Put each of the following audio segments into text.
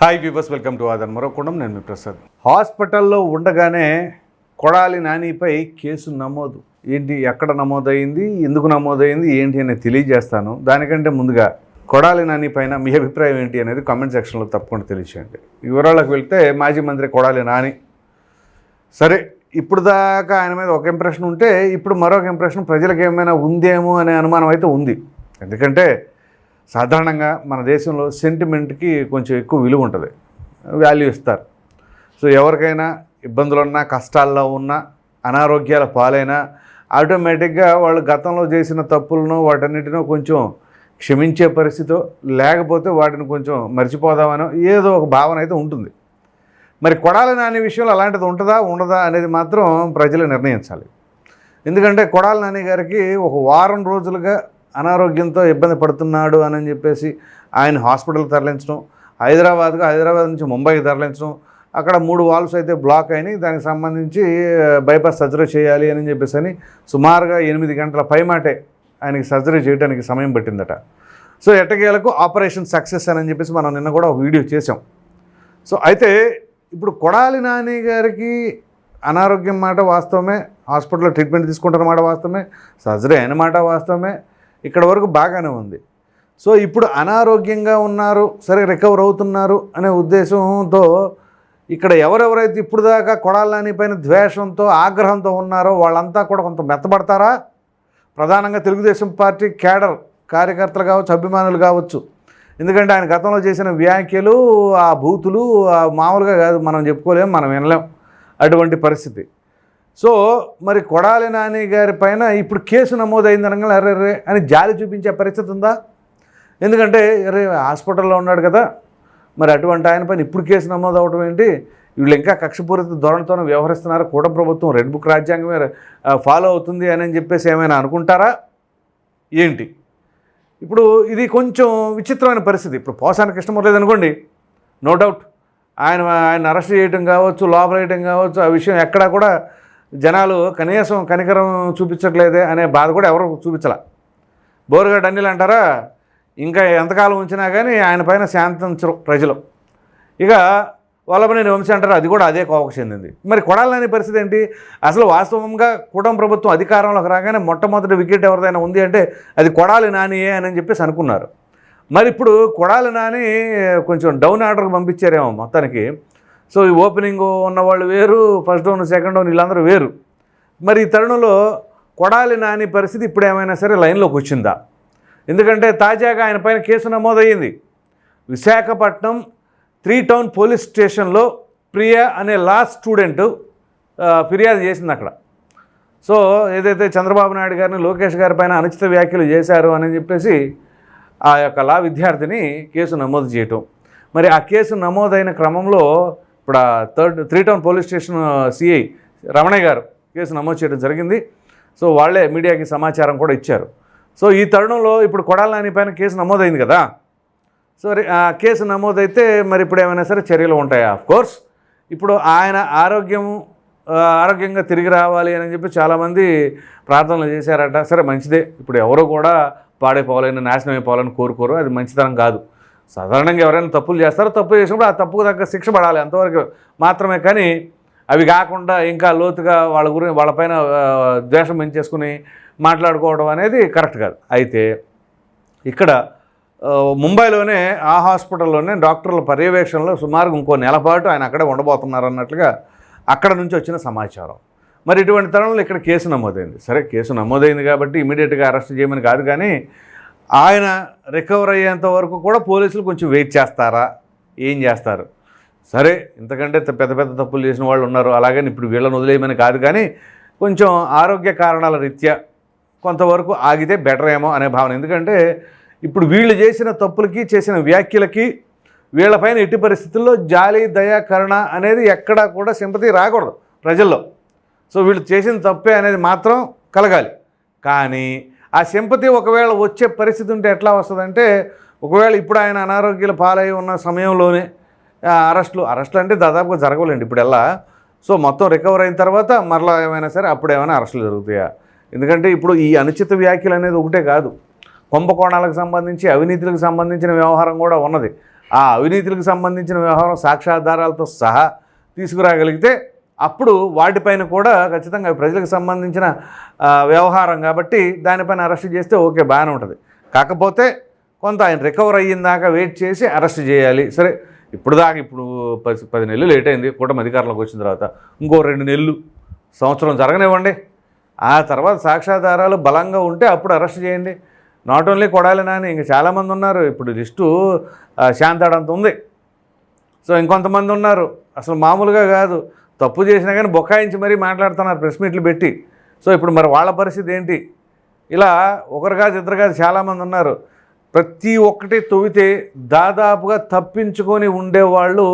Hi viewers welcome to ఆదన్ మరొకడం నేను మీ ప్రసాద్. హాస్పిటల్లో ఉండగానే కొడాలి నానిపై కేసు నమోదు. ఏంటి ఎక్కడ నమోదైంది ఎందుకు నమోదైంది ఏంటి అనేది తెలియజేస్తాను. దానికంటే ముందుగా కొడాలి నాని పైన మీ అభిప్రాయం ఏంటి అనేది కామెంట్ సెక్షన్లో తప్పకుండా తెలియచేయండి. వివరాలకు వెళ్తే మాజీ మంత్రి కొడాలి నాని. సరే ఇప్పుడు దాకా ఆయన మీద ఒక ఇంప్రెషన్ ఉంటే ఇప్పుడు మరొక ఇంప్రెషన్ ప్రజలకు ఏమైనా ఉందేమో అనే అనుమానం అయితే ఉంది. ఎందుకంటే సాధారణంగా మన దేశంలో సెంటిమెంట్కి కొంచెం ఎక్కువ విలువ ఉంటుంది. వాల్యూ ఇస్తారు. సో ఎవరికైనా ఇబ్బందులున్నా కష్టాల్లో ఉన్నా అనారోగ్యాల పాలైనా ఆటోమేటిక్గా వాళ్ళు గతంలో చేసిన తప్పులను వాటన్నిటినో కొంచెం క్షమించే పరిస్థితో లేకపోతే వాటిని కొంచెం మర్చిపోదామనో ఏదో ఒక భావన అయితే ఉంటుంది. మరి కొడాలి నాని విషయంలో అలాంటిది ఉంటుందా ఉండదా అనేది మాత్రం ప్రజలు నిర్ణయించాలి. ఎందుకంటే కొడాలి నాని గారికి ఒక వారం రోజులుగా అనారోగ్యంతో ఇబ్బంది పడుతున్నాడు అని చెప్పేసి ఆయన హాస్పిటల్ తరలించడం హైదరాబాద్కు హైదరాబాద్ నుంచి ముంబైకి తరలించడం అక్కడ మూడు వాల్వ్స్ అయితే బ్లాక్ అయినాయి దానికి సంబంధించి బైపాస్ సర్జరీ చేయాలి అని చెప్పేసి అని సుమారుగా ఎనిమిది గంటల పైమాటే ఆయనకి సర్జరీ చేయడానికి సమయం పట్టిందట. సో ఎట్టకేలకు ఆపరేషన్ సక్సెస్ అని చెప్పేసి మనం నిన్న కూడా ఒక వీడియో చేసాం సో అయితే ఇప్పుడు కొడాలి నాని గారికి అనారోగ్యం మాట వాస్తవమే హాస్పిటల్లో ట్రీట్మెంట్ తీసుకుంటున్న మాట వాస్తవమే సర్జరీ అయిన మాట వాస్తవమే ఇక్కడ వరకు బాగానే ఉంది. సో ఇప్పుడు అనారోగ్యంగా ఉన్నారు సరే రికవర్ అవుతున్నారు అనే ఉద్దేశంతో ఇక్కడ ఎవరెవరైతే ఇప్పుడు దాకా కొడాలని పైన ద్వేషంతో ఆగ్రహంతో ఉన్నారో వాళ్ళంతా కూడా కొంత మెత్తబడతారా? ప్రధానంగా తెలుగుదేశం పార్టీ కేడర్ కార్యకర్తలు కావచ్చు అభిమానులు కావచ్చు. ఎందుకంటే ఆయన గతంలో చేసిన వ్యాఖ్యలు ఆ బూతులు మామూలుగా కాదు మనం చెప్పుకోలేం మనం వినలేం అటువంటి పరిస్థితి. సో మరి కొడాలి నాని గారి పైన ఇప్పుడు కేసు నమోదైంది అనగా అరే అని జాలి చూపించే పరిస్థితి ఉందా? ఎందుకంటే అరే హాస్పిటల్లో ఉన్నాడు కదా మరి అటువంటి ఆయన పైన ఇప్పుడు కేసు నమోదు అవడం ఏంటి? వీళ్ళు ఇంకా కక్షపూరిత ధోరణితోనే వ్యవహరిస్తున్నారు. కూడా ప్రభుత్వం రెడ్ బుక్ రాజ్యాంగమే ఫాలో అవుతుంది అని చెప్పేసి ఏమైనా అనుకుంటారా? ఏంటి? ఇప్పుడు ఇది కొంచెం విచిత్రమైన పరిస్థితి. ఇప్పుడు పోసాని కృష్ణమూర్తి అనుకోండి నో డౌట్. ఆయన ఆయన అరెస్ట్ చేయడం కావచ్చు లోపల వేయడం కావచ్చు ఆ విషయం ఎక్కడా కూడా జనాలు కనీసం కనికరం చూపించట్లేదే అనే బాధ కూడా ఎవరు చూపించాల. బోరుగడ్డ అన్నిలు అంటారా? ఇంకా ఎంతకాలం ఉంచినా కానీ ఆయన పైన శాంతించరు ప్రజలు. ఇక వల్లభనేని వంశీ అంటారు అది కూడా అదే కోవకు చెందింది. మరి కొడాలని పరిస్థితి ఏంటి? అసలు వాస్తవంగా కూటమి ప్రభుత్వం అధికారంలోకి రాగానే మొట్టమొదటి వికెట్ ఎవరిదైనా ఉంది అంటే అది కొడాలి నానియే అని చెప్పేసి అనుకున్నారు. మరి ఇప్పుడు కొడాలి నాని కొంచెం డౌన్ ఆర్డర్కి పంపించారేమో మొత్తానికి. సో ఈ ఓపెనింగ్ ఉన్నవాళ్ళు వేరు ఫస్ట్ డౌన్ సెకండ్ డౌన్ వీళ్ళందరూ వేరు. మరి ఈ తరుణంలో కొడాలి నాని పరిస్థితి ఇప్పుడు ఏమైనా సరే లైన్లోకి వచ్చిందా? ఎందుకంటే తాజాగా ఆయన పైన కేసు నమోదయ్యింది. విశాఖపట్నం త్రీ టౌన్ పోలీస్ స్టేషన్లో ప్రియ అనే లా స్టూడెంట్ ఫిర్యాదు చేసింది అక్కడ. సో ఏదైతే చంద్రబాబు నాయుడు గారిని లోకేష్ గారి పైన అనుచిత వ్యాఖ్యలు చేశారు అని చెప్పేసి ఆ యొక్క లా విద్యార్థిని కేసు నమోదు చేయటం. మరి ఆ కేసు నమోదైన క్రమంలో ఇప్పుడు ఆ third three town police station CI Ramanayya గారు కేసు నమోదు చేయడం జరిగింది. సో వాళ్ళే మీడియాకి సమాచారం కూడా ఇచ్చారు. సో ఈ తరుణంలో ఇప్పుడు కొడాల నాని పైన కేసు నమోదైంది కదా? సో ఆ కేసు నమోదైతే మరి ఇప్పుడు ఏమైనా సరే చర్యలు ఉంటాయా? ఆఫ్ కోర్స్ ఇప్పుడు ఆయన ఆరోగ్యం ఆరోగ్యంగా తిరిగి రావాలి అని చెప్పి చాలామంది ప్రార్థనలు చేశారట. సరే మంచిదే. ఇప్పుడు ఎవరు కూడా పాడైపోవాలని నాశనం అయిపోవాలని కోరుకోరు. అది మంచితనం కాదు. సాధారణంగా ఎవరైనా తప్పులు చేస్తారో తప్పు చేసినప్పుడు ఆ తప్పుకు తగ్గ శిక్ష పడాలి అంతవరకు మాత్రమే. కానీ అవి కాకుండా ఇంకా లోతుగా వాళ్ళ గురించి వాళ్ళపైన ద్వేషం పెంచేసుకుని మాట్లాడుకోవడం అనేది కరెక్ట్ కాదు. అయితే ఇక్కడ ముంబైలోనే ఆ హాస్పిటల్లోనే డాక్టర్ల పర్యవేక్షణలో సుమారుగా ఇంకో నెల పాటు ఆయన అక్కడే ఉండబోతున్నారు అన్నట్లుగా అక్కడ నుంచి వచ్చిన సమాచారం. మరి ఇటువంటి తరుణంలో ఇక్కడ కేసు నమోదైంది. సరే కేసు నమోదైంది కాబట్టి ఇమీడియట్గా అరెస్ట్ చేయమని కాదు కానీ ఆయన రికవర్ అయ్యేంత వరకు కూడా పోలీసులు కొంచెం వెయిట్ చేస్తారా? ఏం చేస్తారు? సరే ఇంతకంటే పెద్ద పెద్ద తప్పులు చేసిన వాళ్ళు ఉన్నారు. అలాగని ఇప్పుడు వీళ్ళని వదిలేయమని కాదు కానీ కొంచెం ఆరోగ్య కారణాల రీత్యా కొంతవరకు ఆగితే బెటర్ ఏమో అనే భావన. ఎందుకంటే ఇప్పుడు వీళ్ళు చేసిన తప్పులకి చేసిన వ్యాఖ్యలకి వీళ్ళపైన ఎట్టి పరిస్థితుల్లో జాలి దయాకరణ కరుణ అనేది ఎక్కడా కూడా సింపతి రాకూడదు ప్రజల్లో. సో వీళ్ళు చేసిన తప్పే అనేది మాత్రం కలగాలి. కానీ ఆ సింపతి ఒకవేళ వచ్చే పరిస్థితి ఉంటే ఎట్లా వస్తుందంటే ఒకవేళ ఇప్పుడు ఆయన అనారోగ్యాల పాలై ఉన్న సమయంలోనే అరెస్టులు అరెస్టులు అంటే దాదాపుగా జరగలేండి ఇప్పుడు ఎలా సో మొత్తం రికవర్ అయిన తర్వాత మరలా ఏమైనా సరే అప్పుడు ఏమైనా అరెస్టులు జరుగుతాయా? ఎందుకంటే ఇప్పుడు ఈ అనుచిత వ్యాఖ్యలు అనేది ఒకటే కాదు. కుంభకోణాలకు సంబంధించి అవినీతులకు సంబంధించిన వ్యవహారం కూడా ఉన్నది. ఆ అవినీతులకు సంబంధించిన వ్యవహారం సాక్ష్యాధారాలతో సహా తీసుకురాగలిగితే అప్పుడు వాటిపైన కూడా ఖచ్చితంగా ప్రజలకు సంబంధించిన వ్యవహారం కాబట్టి దానిపైన అరెస్ట్ చేస్తే ఓకే బాగానే ఉంటుంది. కాకపోతే కొంత ఆయన రికవర్ అయ్యిన దాకా వెయిట్ చేసి అరెస్ట్ చేయాలి. సరే ఇప్పుడు దాకా ఇప్పుడు పది పది నెలలు లేట్ అయింది కూటమి అధికారంలోకి వచ్చిన తర్వాత ఇంకో రెండు నెలలు సంవత్సరం జరగనివ్వండి. ఆ తర్వాత సాక్ష్యాధారాలు బలంగా ఉంటే అప్పుడు అరెస్ట్ చేయండి. నాట్ ఓన్లీ కొడాలి నాని ఇంకా చాలామంది ఉన్నారు. ఇప్పుడు లిస్టు శాంతాడంత ఉంది. సో ఇంకొంతమంది ఉన్నారు. అసలు మామూలుగా కాదు. తప్పు చేసినా కానీ బొకాయించి మరీ మాట్లాడుతున్నారు ప్రెస్ మీట్లు పెట్టి. సో ఇప్పుడు మరి వాళ్ళ పరిస్థితి ఏంటి? ఇలా ఒకరు కాదు ఇద్దరు కాదు చాలామంది ఉన్నారు. ప్రతి ఒక్కటి తవ్వితే దాదాపుగా తప్పించుకొని ఉండేవాళ్ళు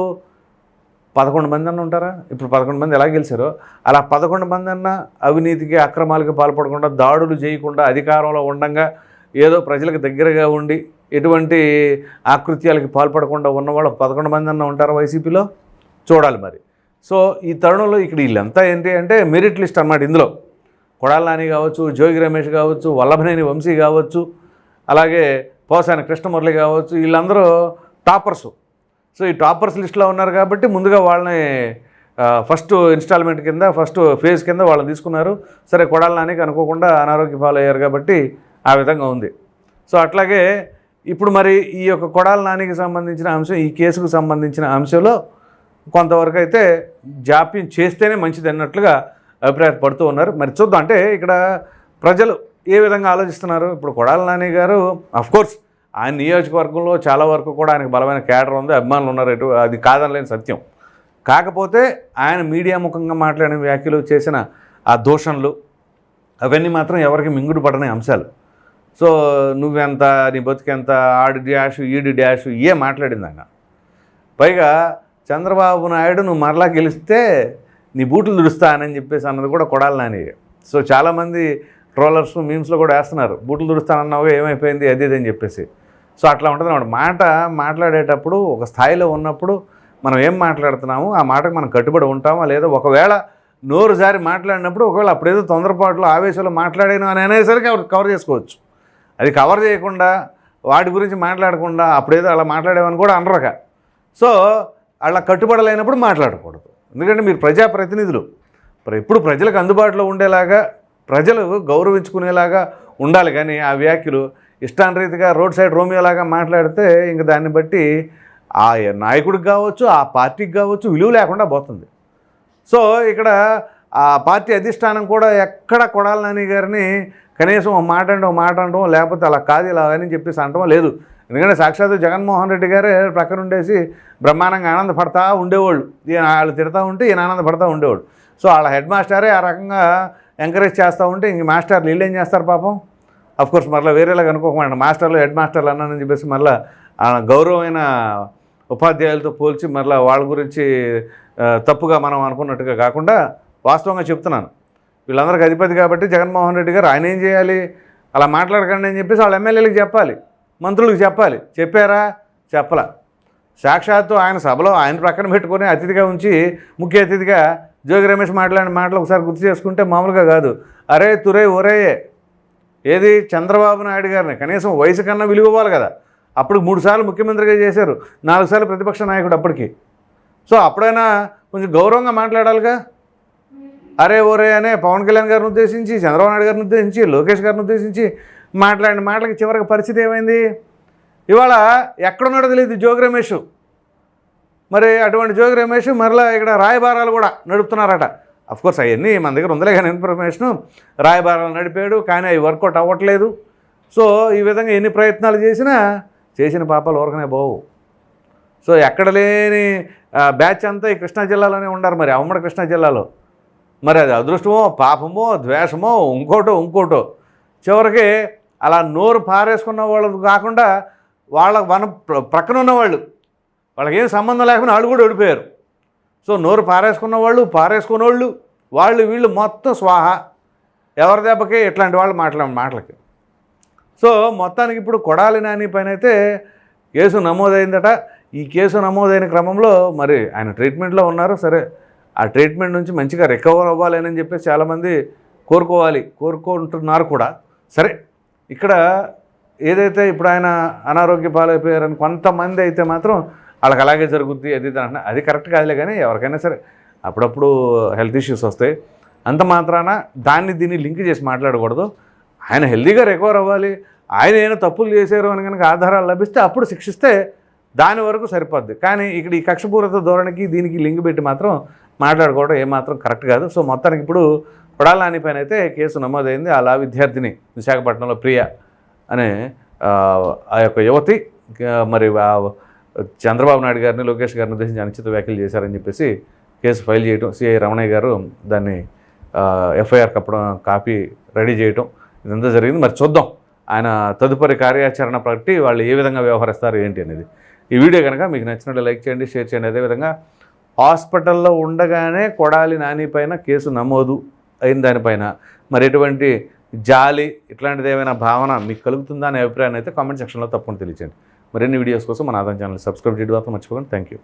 పదకొండు మంది అన్న ఉంటారా? ఇప్పుడు పదకొండు మంది ఎలా గెలిచారో? అలా పదకొండు మంది అన్న అవినీతికి అక్రమాలకి పాల్పడకుండా దాడులు చేయకుండా అధికారంలో ఉండంగా ఏదో ప్రజలకు దగ్గరగా ఉండి ఎటువంటి ఆకృత్యాలకి పాల్పడకుండా ఉన్నవాళ్ళు పదకొండు మంది అన్న ఉంటారా వైసీపీలో? చూడాలి మరి. సో ఈ తరుణంలో ఇక్కడ వీళ్ళంతా ఏంటి అంటే మెరిట్ లిస్ట్ అన్నమాట ఇందులో. కొడాల నాని కావచ్చు జోగి రమేష్ కావచ్చు వల్లభనేని వంశీ కావచ్చు అలాగే పోసాని కృష్ణమురళి కావచ్చు వీళ్ళందరూ టాపర్సు. సో ఈ టాపర్స్ లిస్ట్లో ఉన్నారు కాబట్టి ముందుగా వాళ్ళని ఫస్ట్ ఇన్స్టాల్మెంట్ కింద ఫస్ట్ ఫేజ్ కింద వాళ్ళని తీసుకున్నారు. సరే కొడాల నానికి అనుకోకుండా అనారోగ్య పాలయ్యారు కాబట్టి ఆ విధంగా ఉంది. సో అట్లాగే ఇప్పుడు మరి ఈ యొక్క కొడాల నానికి సంబంధించిన అంశం ఈ కేసుకు సంబంధించిన అంశంలో కొంతవరకు అయితే జాప్యం చేస్తేనే మంచిది అన్నట్లుగా అభిప్రాయపడుతూ ఉన్నారు. మరి చూద్దాం. అంటే ఇక్కడ ప్రజలు ఏ విధంగా ఆలోచిస్తున్నారు? ఇప్పుడు కొడాల నాని గారు అఫ్కోర్స్ ఆయన నియోజకవర్గంలో చాలా వరకు కూడా ఆయనకు బలమైన క్యాడర్ ఉంది అభిమానులు ఉన్నారు. ఎటు అది కాదనలేని సత్యం. కాకపోతే ఆయన మీడియా ముఖంగా మాట్లాడిన వ్యాఖ్యలు చేసిన ఆ దూషణలు అవన్నీ మాత్రం ఎవరికి మింగుడు పడని అంశాలు. సో నువ్వెంత నీ బతుకెంత ఆడి డ్యాష్ ఈడి డ్యాష్ ఏ మాట్లాడింది ఆయన? పైగా చంద్రబాబు నాయుడు నువ్వు మరలా గెలిస్తే నీ బూట్లు దుడుస్తానని చెప్పేసి అన్నది కూడా కొడాలి నాని సో చాలామంది ట్రోలర్స్ మీమ్స్లో కూడా వేస్తున్నారు. బూట్లు దుడుస్తానన్నావు ఏమైపోయింది అది చెప్పేసి. సో అట్లా ఉంటుంది అన్నమాట. మాట మాట్లాడేటప్పుడు ఒక స్థాయిలో ఉన్నప్పుడు మనం ఏం మాట్లాడుతున్నాము ఆ మాటకు మనం కట్టుబడి ఉంటామా లేదా? ఒకవేళ నోరు జారి మాట్లాడినప్పుడు ఒకవేళ అప్పుడేదో తొందరపాటులో ఆవేశంలో మాట్లాడాను అని అనేసరికి కవర్ కవర్ చేసుకోవచ్చు. అది కవర్ చేయకుండా వాటి గురించి మాట్లాడకుండా అప్పుడేదో అలా మాట్లాడేవని కూడా అనరక. సో అలా కట్టుబడలేనప్పుడు మాట్లాడకూడదు. ఎందుకంటే మీరు ప్రజాప్రతినిధులు. మరి ఎప్పుడు ప్రజలకు అందుబాటులో ఉండేలాగా ప్రజలు గౌరవించుకునేలాగా ఉండాలి. కానీ ఆ వ్యాఖ్యలు ఇష్టానరీతిగా రోడ్ సైడ్ రోమియోలాగా మాట్లాడితే ఇంక దాన్ని బట్టి ఆ నాయకుడికి కావచ్చు ఆ పార్టీకి కావచ్చు విలువ లేకుండా పోతుంది. సో ఇక్కడ ఆ పార్టీ అధిష్టానం కూడా ఎక్కడ కొడాలనాని గారిని కనీసం ఒక మాట అంటే ఒక మాట అనడం లేకపోతే అలా కాదు ఇలా అని చెప్పేసి అనడం లేదు. ఎందుకంటే సాక్షాత్ జగన్మోహన్ రెడ్డి గారే ప్రక్కన ఉండేసి బ్రహ్మాండంగా ఆనందపడతా ఉండేవాళ్ళు. ఈయన వాళ్ళు తిడతా ఉంటే ఈయన ఆనందపడతా ఉండేవాడు. సో వాళ్ళ హెడ్ మాస్టరే ఆ రకంగా ఎంకరేజ్ చేస్తూ ఉంటే ఇంక మాస్టర్లు వీళ్ళు ఏం చేస్తారు పాపం? అఫ్ కోర్స్ మరలా వేరేలాగా అనుకోకుండా మాస్టర్లు హెడ్ మాస్టర్లు అన్నానని చెప్పేసి మళ్ళీ గౌరవమైన ఉపాధ్యాయులతో పోల్చి మళ్ళీ వాళ్ళ గురించి తప్పుగా మనం అనుకున్నట్టుగా కాకుండా వాస్తవంగా చెప్తున్నాను. వీళ్ళందరికీ అధిపతి కాబట్టి జగన్మోహన్ రెడ్డి గారు ఆయన ఏం చేయాలి? అలా మాట్లాడకండి అని చెప్పేసి వాళ్ళ ఎమ్మెల్యేలకు చెప్పాలి. మంత్రులకు చెప్పాలి. చెప్పారా? చెప్పలా. సాక్షాత్తు ఆయన సభలో ఆయన ప్రక్కన పెట్టుకొని అతిథిగా ఉంచి ముఖ్య అతిథిగా జోగి రమేష్ మాట్లాడిన మాటలు ఒకసారి గుర్తు చేసుకుంటే మామూలుగా కాదు. అరే తురే ఒరేయే ఏది? చంద్రబాబు నాయుడు గారిని. కనీసం వయసు కన్నా విలువ ఇవ్వాలి కదా. అప్పుడు మూడు సార్లు ముఖ్యమంత్రిగా చేశారు. నాలుగు సార్లు ప్రతిపక్ష నాయకుడు అప్పటికి. సో అప్పుడైనా కొంచెం గౌరవంగా మాట్లాడాలిగా? అరే ఓరే అనే పవన్ కళ్యాణ్ గారిని ఉద్దేశించి చంద్రబాబు నాయుడు గారిని ఉద్దేశించి లోకేష్ గారిని ఉద్దేశించి మాట్లాడిన మాటలకి చివరికి పరిస్థితి ఏమైంది? ఇవాళ ఎక్కడున్నాడో తెలియదు జోగి రమేష్. మరి అటువంటి జోగి రమేష్ మరలా ఇక్కడ రాయబారాలు కూడా నడుపుతున్నారట. కోర్స్ అవన్నీ మన దగ్గర ఉందలే కానీ ఇన్ఫర్మేషను రాయబారాలు నడిపాడు కానీ అవి వర్కౌట్ అవ్వట్లేదు. సో ఈ విధంగా ఎన్ని ప్రయత్నాలు చేసినా చేసిన పాపాలు ఊరకనే పోవు. సో ఎక్కడ లేని బ్యాచ్ అంతా ఈ కృష్ణా జిల్లాలోనే ఉన్నారు మరి అమ్మడి కృష్ణా జిల్లాలో. మరి అది అదృష్టమో పాపమో ద్వేషమో ఇంకోటో ఇంకోటో. చివరికి అలా నోరు పారేసుకున్న వాళ్ళు కాకుండా వాళ్ళ మన ప్ర- ప్రక్కన ఉన్నవాళ్ళు. వాళ్ళకి ఏం సంబంధం లేకుండా వాళ్ళు కూడా ఓడిపోయారు. సో నోరు పారేసుకున్న వాళ్ళు పారేసుకున్న వాళ్ళు వాళ్ళు వీళ్ళు మొత్తం స్వాహ. ఎవరి దెబ్బకే ఇట్లాంటి వాళ్ళు మాట్లా మాటలకి. సో మొత్తానికి ఇప్పుడు కొడాలి నాని పైన అయితే కేసు నమోదైందట. ఈ కేసు నమోదైన క్రమంలో మరి ఆయన ట్రీట్మెంట్లో ఉన్నారు. సరే ఆ ట్రీట్మెంట్ నుంచి మంచిగా రికవర్ అవ్వాలని చెప్పేసి చాలామంది కోరుకోవాలి కోరుకుంటున్నారు కూడా. సరే ఇక్కడ ఏదైతే ఇప్పుడు ఆయన అనారోగ్య పాలైపోయారని కొంతమంది అయితే మాత్రం వాళ్ళకి అలాగే జరుగుద్ది అది అంటున్నా. అది కరెక్ట్ కాదులే కానీ ఎవరికైనా సరే అప్పుడప్పుడు హెల్త్ ఇష్యూస్ వస్తాయి. అంత మాత్రాన దాన్ని దీన్ని లింక్ చేసి మాట్లాడకూడదు. ఆయన హెల్తీగా రికవర్ అవ్వాలి. ఆయన ఏమైనా తప్పులు చేశారు అని కనుక ఆధారాలు లభిస్తే అప్పుడు శిక్షిస్తే దాని వరకు సరిపోద్ది. కానీ ఇక్కడ ఈ కక్షపూరిత ధోరణికి దీనికి లింక్ పెట్టి మాత్రం మాట్లాడుకోవడం ఏమాత్రం కరెక్ట్ కాదు. సో మొత్తానికి ఇప్పుడు కొడాల పైన అయితే కేసు నమోదైంది. ఆ లా విద్యార్థిని విశాఖపట్నంలో ప్రియ అనే ఆ, యొక్క యువతి మరి చంద్రబాబు నాయుడు గారిని లోకేష్ గారిని ఉద్దేశించి అనుచిత వ్యాఖ్యలు చేశారని చెప్పేసి కేసు ఫైల్ చేయటం సిఐ రమణయ్య గారు దాన్ని ఎఫ్ఐఆర్ కప్పడం కాపీ రెడీ చేయటం ఇదంతా జరిగింది. మరి చూద్దాం ఆయన తదుపరి కార్యాచరణ బట్టి వాళ్ళు ఏ విధంగా వ్యవహరిస్తారు ఏంటి అనేది. ఈ వీడియో కనుక మీకు నచ్చినట్టు లైక్ చేయండి షేర్ చేయండి. అదేవిధంగా హాస్పిటల్లో ఉండగానే కొడాలి నాని పైన కేసు నమోదు. అయిన దానిపైన. మరి ఎటువంటి జాలి ఇట్లాంటిది ఏమైనా భావన మీకు కలుగుతుందా అనే అభిప్రాయాన్ని అయితే కామెంట్ సెక్షన్లో తప్పకుండా తెలియచేయండి. మరిన్ని వీడియోస్ కోసం మన ఆదాయం ఛానల్ సబ్స్క్రైబ్ చేయడం మాత్రం మర్చిపోకండి. Thank you